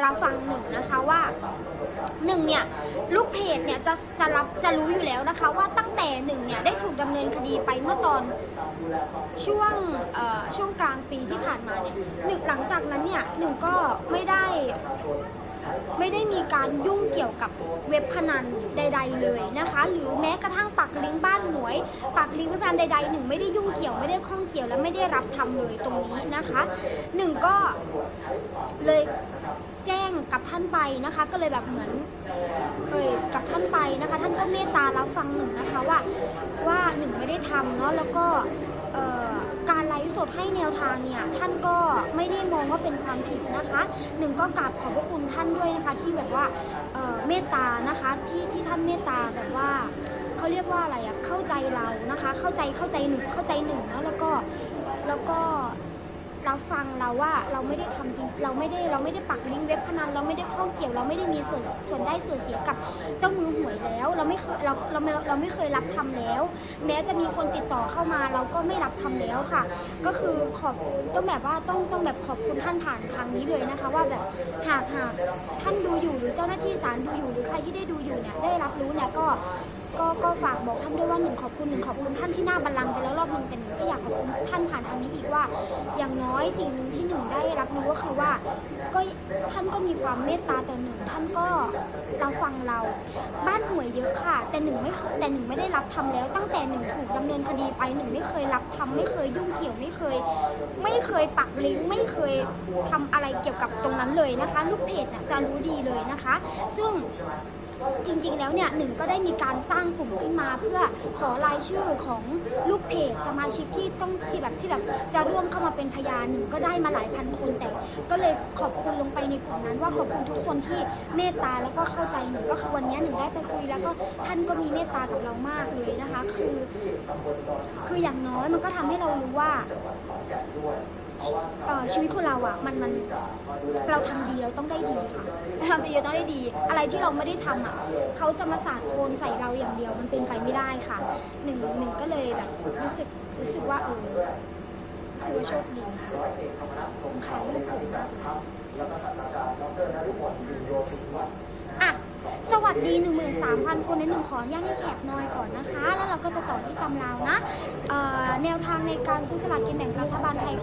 เราฟังหนึ่งนะคะว่าหนึ่งเนี่ยลูกเพจเนี่ยจะจะรับจะรู้อยู่แล้วนะคะ ว่าตั้งแต่หนึ่งเนี่ยได้ถูกดำเนินคดีไปเมื่อตอนช่วงช่วงกลางปีที่ผ่านมาเนี่ยหนึ่งหลังจากนั้นเนี่ยหนึ่งก็ไม่ได้ ไม่ได้มีการยุ่งเกี่ยวกับเว็บพนันใด ๆ เลยนะคะ หรือแม้กระทั่งปักลิงก์บ้านหวย ปักลิงก์เว็บพนันใดๆหนึ่งไม่ได้ยุ่งเกี่ยวไม่ได้ข้องเกี่ยวและไม่ได้รับทำเลยตรงนี้นะคะหนึ่งก็เลยแจ้งกับท่านไปนะคะ ก็เลยแบบเหมือนเอ่ยกับท่านไปนะคะ ท่านก็เมตตารับฟังหนึ่งนะคะว่าว่าหนึ่งไม่ได้ทำเนาะแล้วก็ การไลฟ์สดให้แนวทางเนี่ยท่านก็ไม่ได้มองว่าเป็นความผิดนะคะหนึ่งก็กราบขอบพระคุณท่านด้วยนะคะที่แบบว่าเเมตตานะคะที่ที่ท่านเมตตาแบบว่าเขาเรียกว่าอะไรอะเข้าใจเรานะคะ เข้าใจเข้าใจหนึ่งเข้าใจหนึ่งแล้วแล้วก็แล้วก็ รับฟังเราว่าเราไม่ได้ทำจริงเราไม่ได้เราไม่ได้ปักลิงก์เว็บพนันเราไม่ได้ข้องเกี่ยว เราไม่ได้มีส่วนส่วนได้ส่วนเสียกับเจ้ามือหวยแล้ว เราไม่เคยเราเราไม่เราไม่เคยรับทำแล้ว แม้จะมีคนติดต่อเข้ามาเราก็ไม่รับทำแล้วค่ะ ก็คือขอบต้องแบบว่าต้องต้องแบบขอบคุณท่านผ่านทางนี้เลยนะคะ ว่าแบบหากหากท่านดูอยู่าหน้าที่ศาลดูอยู่หรือใครที่ได้ดูอยู่เนี่ยได้รับรู้เนี่ยก็ก็ก็ฝากบอกท่านด้วยว่าหนึ่งขอบคุณหนึ่งขอบคุณท่านที่หน้าบัลลังก์ไปแล้วรอบนึงแต่หนึ่งก็อยากขอบคุณท่านผ่านทางนี้อีกว่า อย่างน้อยสิ่งหนึ่งที่หนึ่งได้รับรู้ก็คือว่าก็ท่านก็มีความเมตตาต่อหนึ่งท่านก็รับฟังเราบ้านหวยเยอะค่ะ แต่หนึ่งไม่แต่หนึ่งไม่ได้รับทำแล้ว ตั้งแต่หนึ่งถูกดำเนินคดีไปหนึ่งไม่เคยรับทำไม่เคยยุ่งเกี่ยวไม่เคย ไม่เคยปักลิงก์ไม่เคยทำอะไรเกี่ยวกับตรงนั้นเลยนะคะ ลูกเพจจะรู้ดีเลยนะคะซึ่งจริงๆ แล้วเนี่ยหนึ่งก็ได้มีการสร้างกลุ่มขึ้นมาเพื่อขอรายชื่อของลูกเพจสมาชิกที่ต้องที่แบบที่แบบจะร่วมเข้ามาเป็นพยานหนึ่งก็ได้มาหลายพันคนแต่ก็เลยขอบคุณลงไปในกลุ่มนั้น ว่าขอบคุณทุกคนที่เมตตาแล้วก็เข้าใจหนึ่งก็คือวันนี้หนึ่งได้ไปคุยแล้วก็ท่านก็มีเมตตากับเรามากเลยนะคะ คือ คืออย่างน้อยมันก็ทำให้เรารู้ว่า เอ่อชีวิตของเราอะมันมันเราทำดีเราต้องได้ดีค่ะทำดีเราต้องได้ดี อะไรที่เราไม่ได้ทำอะเขาจะมาสาดโคนใส่เราอย่างเดียวมันเป็นไปไม่ได้ค่ะหนึ่งหนึ่งก็เลยแบบรู้สึกรู้สึกว่าเออรู้สึกว่าโชคดีค่ะอะ สวัสดี 13,000 คนในหนึ่งขออนุญาตให้แขกน้อยก่อนนะคะ แล้วเราก็จะต่อที่ตำราวนะเอ่อแนวทางในการซื้อสลากกินแบ่งรัฐบาลไทย